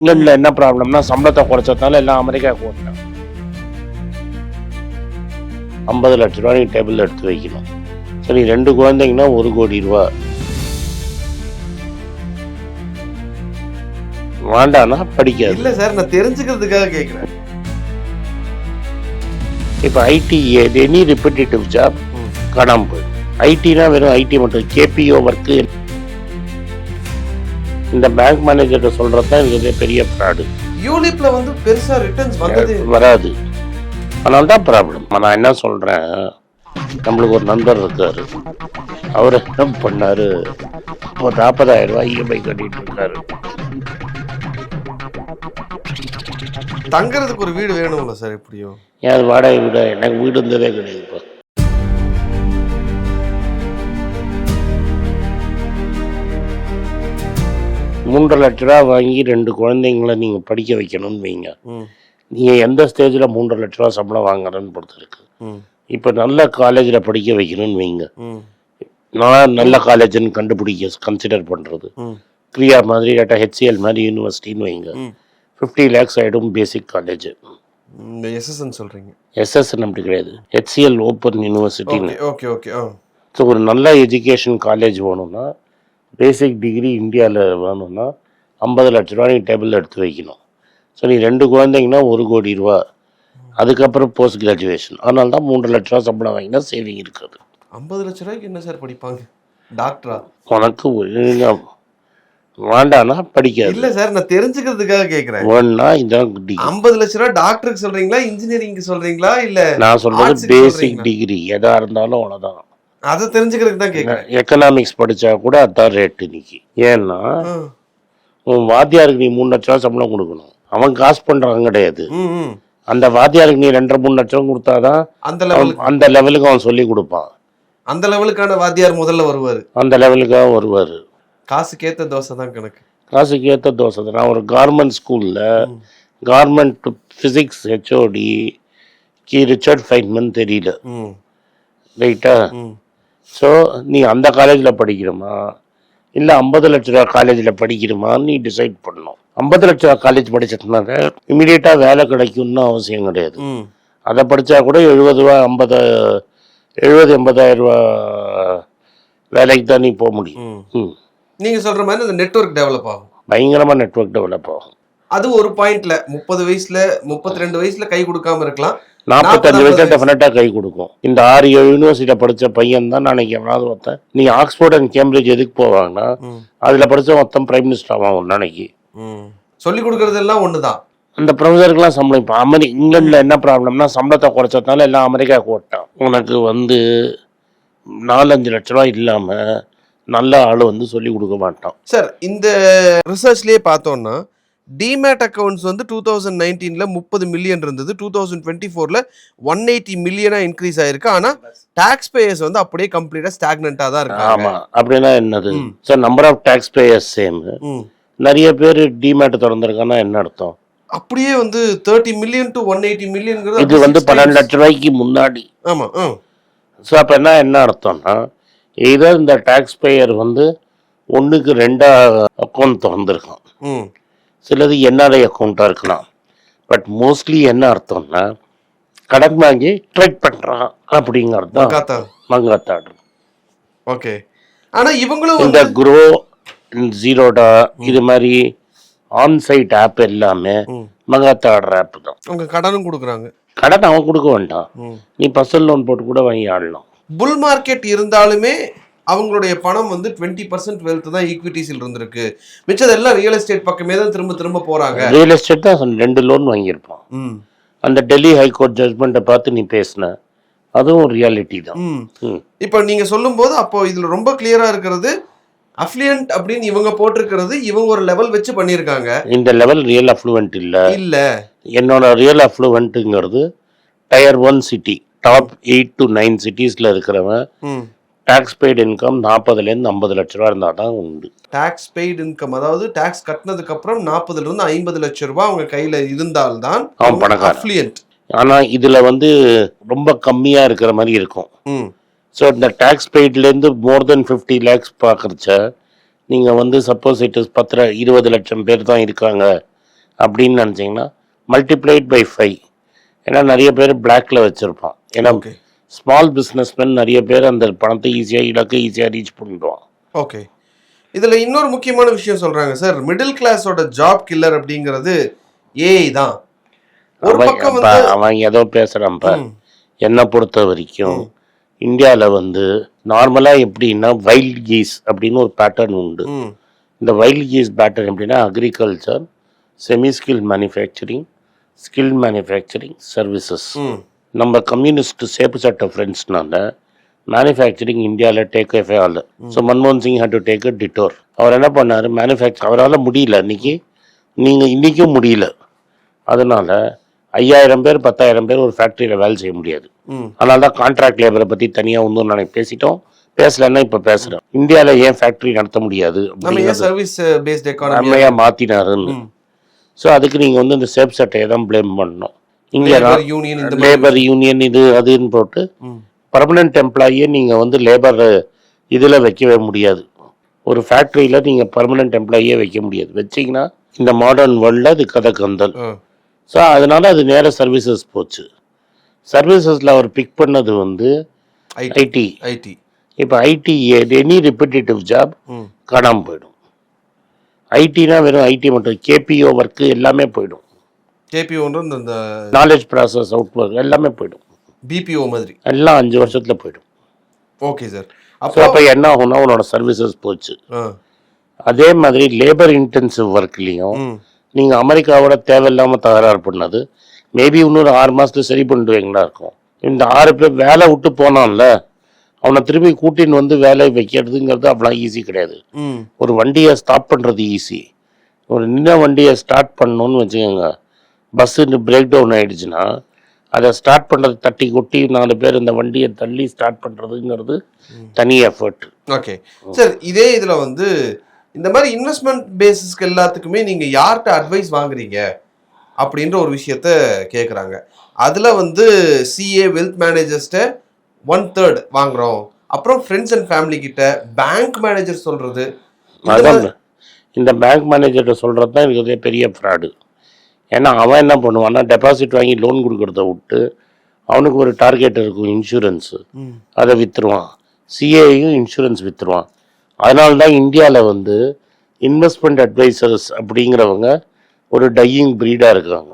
இங்கிலாந்துல என்ன ப்ராப்ளம்னா சம்பளத்தை குறைச்சதுனால எல்லாம் அமெரிக்காவுக்கு ஓட்டாங்க ஐம்பது லட்ச ரூபா நீ டேபிள் எடுத்து வைக்கணும். சரி ரெண்டு குழந்தைங்கன்னா ஒரு கோடி ரூபா. வேண்டானா படிக்காது. இல்ல சார் நான் தெரிஞ்சுக்கிறதுக்காக கேக்குறேன். இப்போ ஐடி எனி ரிப்பீட்டேட்டிவ் ஜாப் ம். காணாம போயிடும். ஐடினா வெறும் ஐடி மட்டும் கேபிஓ ஒர்க்கு இந்த பேங்க் மேனேஜர்கிட்ட சொல்றது தான் இது பெரிய ஃப்ராடு யூலிப்ல வந்து பெருசா ரிட்டர்ன்ஸ் வந்தது வராது. அதனால தான் ப்ராப்ளம் நான் என்ன சொல்றேன்? நம்மளுக்கு ஒரு நண்பர் இருக்காரு. அவர் என்ன பண்ணாரு? ஒரு நாற்பதாயிரம் ரூபாய் இஎம்ஐ கட்டிட்டு இருக்காரு தங்கறதுக்கு ஒரு வீடு வேணும்ல சார் எப்படியும்? ஏன் அது வாடகை வீடு? எனக்கு வீடு இருந்ததே கிடையாது இப்போ மூன்றரை லட்ச ரூபா வாங்கி ரெண்டு குழந்தைங்கள நீங்க படிக்க வைக்கணும்னு வைங்க. ம், நீங்க எந்த ஸ்டேஜ்ல மூன்றரை லட்ச ரூபா சம்பளம் வாங்குறேன்னு பொறுத்து இருக்கு ம், இப்போ நல்ல காலேஜில் படிக்க வைக்கணும்னு வைங்க. நான் நல்ல காலேஜ்னு கண்டுபிடிக்க கன்சிடர் பண்ணுறது கிரியா மாதிரி இல்லாட்டா ஹெச்சிஎல் மாதிரி யூனிவர்சிட்டின்னு வைங்க. ஃபிஃப்டி லேக்ஸ் ஆகிடும் பேசிக் காலேஜ் இந்த எஸ்எஸ்என் சொல்றீங்க. எஸ்எஸ்என் அப்படி கிடையாது. ஹெச்சிஎல் ஓப்பன் யூனிவர்சிட்டின்னு ஓகே ஓகே ஸோ ஒரு நல்ல எஜுகேஷன் காலேஜ் வேணும்னா பேசிக் டிகிரி இந்தியாவில் வேணும்னா ஐம்பது லட்ச ரூபா நீ டேபிள் எடுத்து வைக்கணும். ஸோ நீ ரெண்டு குழந்தைங்கன்னா ஒரு கோடி ரூபா. அதுக்கப்புறம் போஸ்ட் கிராஜுவேஷன் அதனால தான் மூன்று லட்ச ரூபா சம்பளம் வாங்கினா சேவிங் இருக்குது. ஐம்பது லட்ச ரூபாய்க்கு என்ன சார் படிப்பாங்க? டாக்டரா உனக்கு வேண்டானா படிக்காது. இல்ல சார் நான் தெரிஞ்சுக்கிறதுக்காக கேக்குறேன். வேணா இதான் டிகிரி ஐம்பது லட்ச ரூபாய் டாக்டருக்கு சொல்றீங்களா இன்ஜினியரிங்க்கு சொல்றீங்களா இல்ல நான் க்கு பேசிக்? டிகிரி எதா இருந்தாலும் அவ்வளோதான் அதை தெரிஞ்சுக்கிறதுக்கு தான் கேக்குறேன். எக்கனாமிக்ஸ் படிச்சா கூட அதான் ரேட் இன்னைக்கு. ஏன்னா. உன் வாத்தியாருக்கு நீ மூணு லட்ச ரூபா சம்பளம் கொடுக்கணும். அவன் காசு பண்றான் கிடையாது. அந்த வாத்தியாருக்கு நீ ரெண்டரை மூணு லட்சம் கொடுத்தாதான் அந்த லெவலுக்கு அவன் அந்த லெவலுக்கு அவன் சொல்லி கொடுப்பான். அந்த லெவலுக்கான வாத்தியார் முதல்ல வருவாரு. அந்த லெவலுக்காக வருவார். காசுக்கேத்த தோசை தான் கணக்கு. காசுக்கு ஏற்ற தோசை தான். நான் ஒரு கார்மெண்ட் ஸ்கூலில் கார்மெண்ட் ஃபிசிக்ஸ் ஹெச்ஓடி கி ரிச்சர்ட் ஃபைன்மன் தெரியல. ரைட்டா. ஸோ நீ அந்த காலேஜில் படிக்கிறோமா இல்லை ஐம்பது லட்ச ரூபா காலேஜில் படிக்கிறோமான்னு நீ டிசைட் பண்ணணும். ஐம்பது லட்ச ரூபா காலேஜ் படிச்சதுனால இமீடியட்டாக வேலை கிடைக்கும்னு அவசியம் கிடையாது. அதை படித்தா கூட எழுபது ரூபா ஐம்பது எழுபது எண்பதாயிரம் ரூபா வேலைக்கு தான் நீ போக முடியும். ம். ம். நீங்க சொல்ற மாதிரி அந்த நெட்வொர்க் டெவலப் ஆகும். பயங்கரமாக நெட்ஒர்க் டெவலப் ஆகும். அது ஒரு பாயிண்ட்ல முப்பது வயசுல முப்பத்தி ரெண்டு வயசுல கை கொடுக்காம இருக்கலாம். நாற்பத்தஞ்சு 40 வயசுல வயசு. டெஃபினட்டாக கை கொடுக்கும். இந்த ஆறு ஏழு யூனிவர்சிட்டியில் படித்த பையன் தான் நாளைக்கு எவனாவது ஒருத்தன் நீ ஆக்ஸ்போர்ட் அண்ட் கேம்பிரிட்ஜ் எதுக்கு போவாங்கன்னா அதில் படித்த மொத்தம் பிரைம் மினிஸ்டர் ஆவான் நாளைக்கு. சொல்லி கொடுக்கறது எல்லாம் ஒண்ணுதான். அந்த ப்ரொஃபஸருக்கெல்லாம் சம்பளம் இப்போ அமெரி இங்கிலாண்டில் என்ன ப்ராப்ளம்னா சம்பளத்தை குறைச்சதுனால எல்லாம் அமெரிக்காவுக்கு ஓட்டான். உனக்கு வந்து நாலஞ்சு லட்ச ரூபா இல்லாமல் நல்ல ஆள் வந்து சொல்லி கொடுக்க மாட்டான். சார் இந்த ரிசர்ச்லயே பார்த்தோம்னா டிமேட் அக்கவுண்ட்ஸ் வந்து டூ தௌசண்ட் நைன்டீன்ல முப்பது மில்லியன் இருந்தது. டூ தௌசண்ட் டுவெண்ட்டி ஃபோர்ல ஒன் எயிட்டி மில்லியனா இன்க்ரீஸ் ஆயிருக்கு. ஆனா டாக்ஸ் பேயர்ஸ் வந்து அப்படியே கம்ப்ளீட்டா ஸ்டாக்னண்டா தான் இருக்காங்க. ஆமாம் அப்படின்னா என்னது. Sir number of tax payers same. நிறைய பேர் டிமேட் திறந்திருக்கான்னா என்ன அர்த்தம்? அப்படியே வந்து thirty million to one eighty million இது வந்து பன்னெண்டு லட்ச ரூபாய்க்கு முன்னாடி. ஆமா ம் ஸோ அப்போ என்ன என்ன அர்த்தம்னா இதோ இந்த டேக்ஸ் பேயர் வந்து ஒன்றுக்கு ரெண்டா அக்கௌண்ட் திறந்துருக்கான். ம். சிலது என்ஆர்ஐ அக்கௌண்ட்டாக இருக்கலாம். பட் மோஸ்ட்லி என்ன அர்த்தம்னா கடன் வாங்கி ட்ரேட் பண்ணுறான் அப்படிங்கிறது தான் காத்தா மங்காத்தாடு. ஓகே ஆனா இவங்களும் இந்த குரோ ஜீரோடா இது மாதிரி ஆன்சைட் ஆப் எல்லாமே. மங்காத்தாடுற ஆப் தான். அவங்க கடனும் கொடுக்குறாங்க. கடன் அவன் கொடுக்க வேண்டாம். நீ பர்சனல் லோன் போட்டு கூட வாங்கி ஆடலாம். புல் மார்க்கெட் இருந்தாலுமே அவங்களுடைய பணம் வந்து டுவெண்ட்டி பர்சன்ட் வெல்த் தான் ஈக்விட்டிஸில் இருந்திருக்கு. மிச்சது எல்லாம் ரியல் எஸ்டேட் பக்கமே தான் திரும்ப திரும்ப போறாங்க. ரியல் எஸ்டேட் தான். ரெண்டு லோன் வாங்கியிருப்பான். ம். அந்த டெல்லி ஹைகோர்ட் ஜட்மெண்ட்டை பார்த்து நீ பேசின அதுவும் ரியாலிட்டி தான். இப்போ நீங்க சொல்லும்போது அப்போ இதுல ரொம்ப கிளியரா இருக்கிறது அஃப்ளியன்ட் அப்படின்னு இவங்க போட்டிருக்கிறது இவங்க ஒரு லெவல் வச்சு பண்ணியிருக்காங்க. இந்த லெவல் ரியல் அஃப்ளூவெண்ட் இல்லை. இல்ல. என்னோட real அஃப்ளூவெண்ட்டுங்கிறது tier one city top eight to nine சிட்டிஸில் இருக்கிறவன். ம். டேக்ஸ் பெய்டு இன்கம் நாற்பதுலேருந்து ஐம்பது லட்ச ரூபா இருந்தால் தான் உண்டு. டாக்ஸ் பெய்டு இன்கம் அதாவது டாக்ஸ் கட்டினதுக்கு அப்புறம் நாற்பதுல இருந்து ஐம்பது லட்சம் ரூபாய் அவங்க கையில இருந்தால்தான் அவன் பணக்காரன். ஆனால் இதில் வந்து ரொம்ப கம்மியாக இருக்கிற மாதிரி இருக்கும். ஸோ இந்த டேக்ஸ் பெய்ட்லேருந்து மோர் தென் ஃபிஃப்டி லேக்ஸ் பார்க்குறச்ச நீங்கள் வந்து சப்போஸ் இட் இஸ் பத்து இருபது லட்சம் பேர் தான் இருக்காங்க அப்படின்னு நினச்சிங்கன்னா மல்டிப்ளைட் பை ஃபைவ் ஏன்னா நிறைய பேர் பிளாக்ல வச்சுருப்பான். ஏன்னா ஸ்மால் பிஸ்னஸ்மேன் நிறைய பேர் அந்த பணத்தை ஈஸியாக இலக்கு ஈஸியாக ரீச் பண்ணிடுவான் ஓகே இதுல இன்னொரு முக்கியமான விஷயம் சொல்றாங்க சார் மிடில் கிளாஸோட ஜாப் கில்லர் அப்படிங்கிறது ஏஐ தான். ஒரு அவன் ஏதோ பேசுகிறான்ப்பா ம், என்னை பொறுத்த வரைக்கும் இந்தியாவில் வந்து நார்மலாக எப்படின்னா வைல்ட் கீஸ் அப்படின்னு ஒரு பேட்டர்ன் உண்டு. இந்த வைல்ட் கீஸ் பேட்டர்ன் எப்படின்னா agriculture semi skill manufacturing skill manufacturing services நம்ம கம்யூனிஸ்ட் சேப்பு சட்ட ஃப்ரெண்ட்ஸ்னால மேனுஃபேக்சரிங் இந்தியாவில் டேக் எஃபே ஆல் ஸோ மன்மோகன் Singh had to take a detour அவர் என்ன பண்ணார்? மேனுஃபேக்சர் அவரால் முடியல இன்னைக்கு நீங்கள் இன்றைக்கும் முடியல. அதனால் ஐயாயிரம் பேர் பத்தாயிரம் பேர் ஒரு ஃபேக்ட்ரியில் வேலை செய்ய முடியாது. அதனால தான் கான்ட்ராக்ட் லேபரை பற்றி தனியாக வந்து நாளைக்கு பேசிட்டோம். பேசலன்னா இப்போ பேசுகிறோம் இந்தியாவில் ஏன் ஃபேக்ட்ரி நடத்த முடியாது சர்வீஸ் பேஸ்ட் மாற்றினாருன்னு ஸோ அதுக்கு நீங்கள் வந்து இந்த சேப் சட்டையை தான் ப்ளேம் பண்ணணும். இங்கே யூனியன் இந்த லேபர் யூனியன் இது அதுன்னு போட்டு ம், பர்மனெண்ட் எம்ப்ளாயியே நீங்கள் வந்து லேபர் இதில் வைக்கவே முடியாது. ஒரு ஃபேக்ட்ரியில் நீங்கள் பர்மனெண்ட் எம்ப்ளாயியே வைக்க முடியாது. வச்சிங்கன்னா இந்த மாடர்ன் வேர்ல்டில் அது கதை கந்தல் ஸோ அதனால அது நேர சர்வீசஸ் போச்சு. சர்வீசஸில் அவர் பிக் பண்ணது வந்து ஐடி ஐடி இப்போ ஐடி எனி ரிப்பீட்டேட்டிவ் ஜாப் காணாமல் போயிடும். ஐடினா வெறும் ஐடி மட்டும் கேபிஓ ஒர்க்கு எல்லாமே போயிடும். கேபிஓன்றது இந்த நாலேஜ் ப்ராசஸ் அவுட் எல்லாமே போயிடும். பிபிஓ மாதிரி. எல்லாம் அஞ்சு வருஷத்தில் போயிடும். ஓகே சார் அப்போ அப்போ என்ன ஆகும்னா உன்னோட சர்வீசஸ் போச்சு. அதே மாதிரி லேபர் இன்டென்சிவ் ஒர்க்லேயும் நீங்கள் அமெரிக்காவோட தேவையில்லாமல் தகராறு பண்ணது. மேபி இன்னொரு ஆறு மாதத்துல சரி பண்ணிடுவீங்களா இருக்கும். இந்த ஆறு பேர் வேலை விட்டு போனான்ல அவனை திரும்பி கூட்டின்னு வந்து வேலையை வைக்கிறதுங்கிறது அவ்வளோ ஈஸி கிடையாது. ஒரு வண்டியை ஸ்டாப் பண்ணுறது ஈஸி ஒரு நின்ன வண்டியை ஸ்டார்ட் பண்ணணும்னு வச்சுக்கோங்க. பஸ்ஸு பிரேக் டவுன் ஆயிடுச்சுன்னா அதை ஸ்டார்ட் பண்ணுறது தட்டி கொட்டி நாலு பேர் இந்த வண்டியை தள்ளி ஸ்டார்ட் பண்ணுறதுங்கிறது தனி எஃபர்ட் ஓகே சார் இதே இதுல வந்து இந்த மாதிரி இன்வெஸ்ட்மெண்ட் பேசிஸ்க்கு எல்லாத்துக்குமே நீங்க யார்கிட்ட அட்வைஸ் வாங்குறீங்க? அப்படின்ற ஒரு விஷயத்த கேக்குறாங்க. அதுல வந்து சிஏ வெல்த் மேனேஜர்ஸ்ட ஒன் தேர்ட் வாங்குறோம். அப்புறம் ஃப்ரெண்ட்ஸ் அண்ட் ஃபேமிலி கிட்ட பேங்க் மேனேஜர் இந்த அதான் இந்த பேங்க் மேனேஜர்கிட்ட சொல்கிறது தான் இருக்கிறதே பெரிய ஃப்ராடு ஏன்னா அவன் என்ன பண்ணுவான்னா டெபாசிட் வாங்கி லோன் கொடுக்கறத விட்டு அவனுக்கு ஒரு டார்கெட் இருக்கும் இன்சூரன்ஸு அதை விற்றுருவான் சிஏயும் இன்சூரன்ஸ் விற்றுருவான் அதனால தான் இந்தியாவில் வந்து இன்வெஸ்ட்மெண்ட் அட்வைசர்ஸ் அப்படிங்கிறவங்க ஒரு டையிங் ப்ரீடாக இருக்காங்க.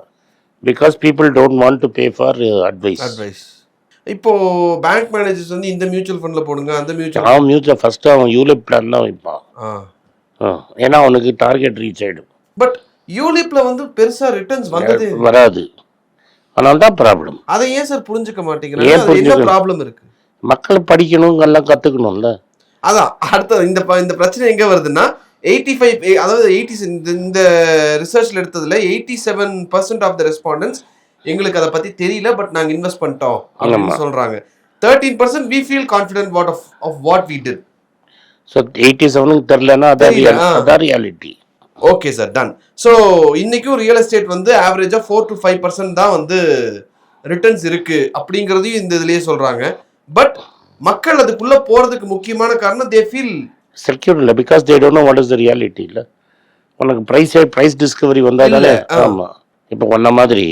Because people don't want to pay for advice advice இப்போ பேங்க் மேனேஜர்ஸ் வந்து இந்த மியூச்சுவல் ஃபண்ட்ல போடுங்க அந்த மியூச்சுவல் அவன் மியூச்சுவல் ஃபஸ்ட்டு அவன் யூலிப் பிளான் தான் வைப்பான். ஏன்னா அவனுக்கு டார்கெட் ரீச் ஆகிடும் பட் யூலிப்ல வந்து பெருசா ரிட்டர்ன்ஸ் வந்தது வராது. அதனால தான் ப்ராப்ளம் அதை ஏன் சார் புரிஞ்சுக்க மாட்டேங்கிறாங்க என்ன? ப்ராப்ளம் இருக்கு? மக்கள் படிக்கணும் எல்லாம் கற்றுக்கணும்ல அதான் அடுத்த இந்த இந்த பிரச்சனை எங்க வருதுன்னா எயிட்டி ஃபைவ் அதாவது எயிட்டி இந்த ரிசர்ச்ல எடுத்ததுல eighty seven percent of the respondents எங்களுக்கு அதை பத்தி தெரியல பட் நாங்க இன்வெஸ்ட் பண்ணிட்டோம் அப்படின்னு. சொல்றாங்க. Thirteen percent we feel confident what of of what we did so eighty செவனுக்கு தெரிலன்னா. அதான் reality okay sir done so இன்னைக்கும் ரியல் எஸ்டேட் வந்து ஆவரேஜா ஃபோர் டு ஃபைவ் பர்சன்ட் தான் வந்து ரிட்டர்ன்ஸ் இருக்கு அப்படிங்கிறதையும் இந்த இதுலயே சொல்றாங்க. பட் மக்கள் அதுக்குள்ள போறதுக்கு முக்கியமான காரணம் தே ஃபீல் செக்யூர் இல்லை because they don't know what is the reality இல்லை. உனக்கு ப்ரைஸ் ப்ரைஸ் டிஸ்கவரி வந்தால். ஆமாம் இப்போ ஒன்ன மாதிரி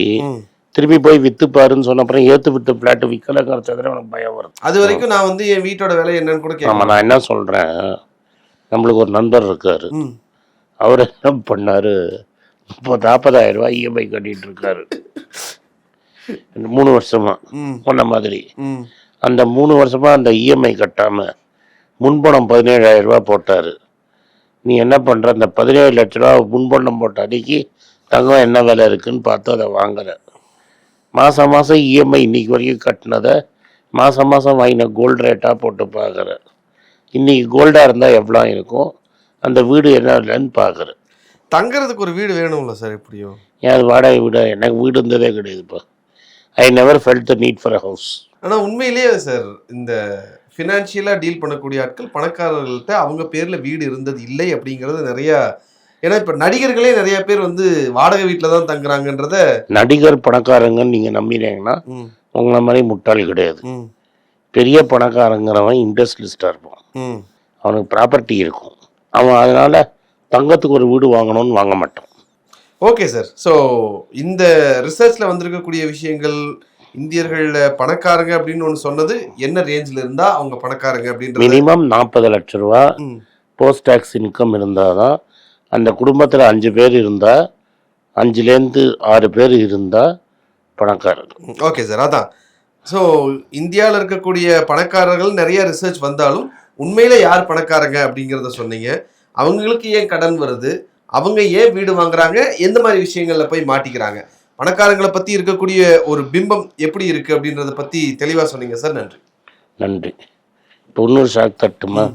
திருப்பி போய் வித்து பாருன்னு சொன்ன அப்புறம் ஏத்து வித்து பிளாட் விற்கலங்கிறத உனக்கு பயம் வரும் அது வரைக்கும் நான் வந்து என் வீட்டோட விலை என்னன்னு கூட ஆமா கேட்கலாம் நான் என்ன சொல்றேன்? நம்மளுக்கு ஒரு நண்பர் இருக்காரு. அவர் என்ன பண்ணாரு? இப்போ நாற்பதாயிரம் ரூபாய் இஎம்ஐ கட்டிட்டு இருக்காரு. இந்த மூணு வருஷமா. ம், சொன்ன மாதிரி. அந்த மூணு வருஷமா அந்த இஎம்ஐ கட்டாம முன்பணம் பதினேழாயிரம் ரூபாய் போட்டாரு. நீ என்ன பண்ற? அந்த பதினேழு லட்ச ரூபா முன்பணம் போட்ட அன்னைக்கு தங்கம் என்ன விலை இருக்குன்னு பார்த்து அதை வாங்குற. மாசம் மாசம் இஎம்ஐ இன்னைக்கு வரைக்கும் கட்டினதை மாசம் மாசம் வாங்கின கோல்டு ரேட்டா போட்டு பார்க்குற. இன்னைக்கு கோல்டா இருந்தா எவ்வளோ இருக்கும் அந்த வீடு என்ன இல்லைன்னு பார்க்குற தங்கறதுக்கு ஒரு வீடு வேணும்ல சார் எப்படியும் ஏன் அது வாடகை வீடு? எனக்கு வீடு இருந்ததே கிடையாதுப்பா. I never felt the need for a house ஆனா உண்மையிலேயே சார் இந்த ஃபினான்ஷியலா டீல் பண்ணக்கூடிய ஆட்கள் பணக்காரர்கள்ட்ட அவங்க பேர்ல வீடு இருந்தது இல்லை அப்படிங்கிறது நிறைய ஏன்னா இப்ப நடிகர்களே நிறைய பேர் வந்து வாடகை வீட்டில தான் தங்குறாங்கன்றத நடிகர் பணக்காரங்கன்னு நீங்கள் நம்பினீங்கன்னா உங்களை மாதிரி முட்டாள் கிடையாது. பெரிய பணக்காரங்கிறவன் இண்டஸ்ட்ரியலிஸ்டாக இருப்பான். அவனுக்கு ப்ராப்பர்ட்டி இருக்கும். அவன் அதனால தங்கத்துக்கு ஒரு வீடு வாங்கணும்னு வாங்க மாட்டான். Okay sir. ஸோ இந்த ரிசர்ச்ல வந்திருக்கக்கூடிய விஷயங்கள் இந்தியர்கள் பணக்காரங்க அப்படின்னு ஒன்று சொன்னது என்ன ரேஞ்சில் இருந்தா அவங்க பணக்காரங்க அப்படின்றது? மினிமம் நாற்பது லட்ச ரூபா. போஸ்ட் டேக்ஸ் இன்கம் இருந்தால் தான் அந்த குடும்பத்தில் அஞ்சு பேர் இருந்தால் அஞ்சுலேருந்து ஆறு பேர் இருந்தால் பணக்காரங்க ஓகே சார் அதான். ஸோ இந்தியாவில் இருக்கக்கூடிய பணக்காரர்கள் நிறைய ரிசர்ச் வந்தாலும் உண்மையில யார் பணக்காரங்க அப்படிங்கிறத சொன்னீங்க. அவங்களுக்கு ஏன் கடன் வருது? அவங்க ஏன் வீடு வாங்குறாங்க? எந்த மாதிரி விஷயங்கள்ல போய் மாட்டிக்கிறாங்க? பணக்காரங்களை பத்தி இருக்கக்கூடிய ஒரு பிம்பம் எப்படி இருக்கு அப்படின்றத பத்தி தெளிவா சொன்னீங்க சார். நன்றி. நன்றி. இப்போ இன்னொரு ஷாக் தட்டுமா?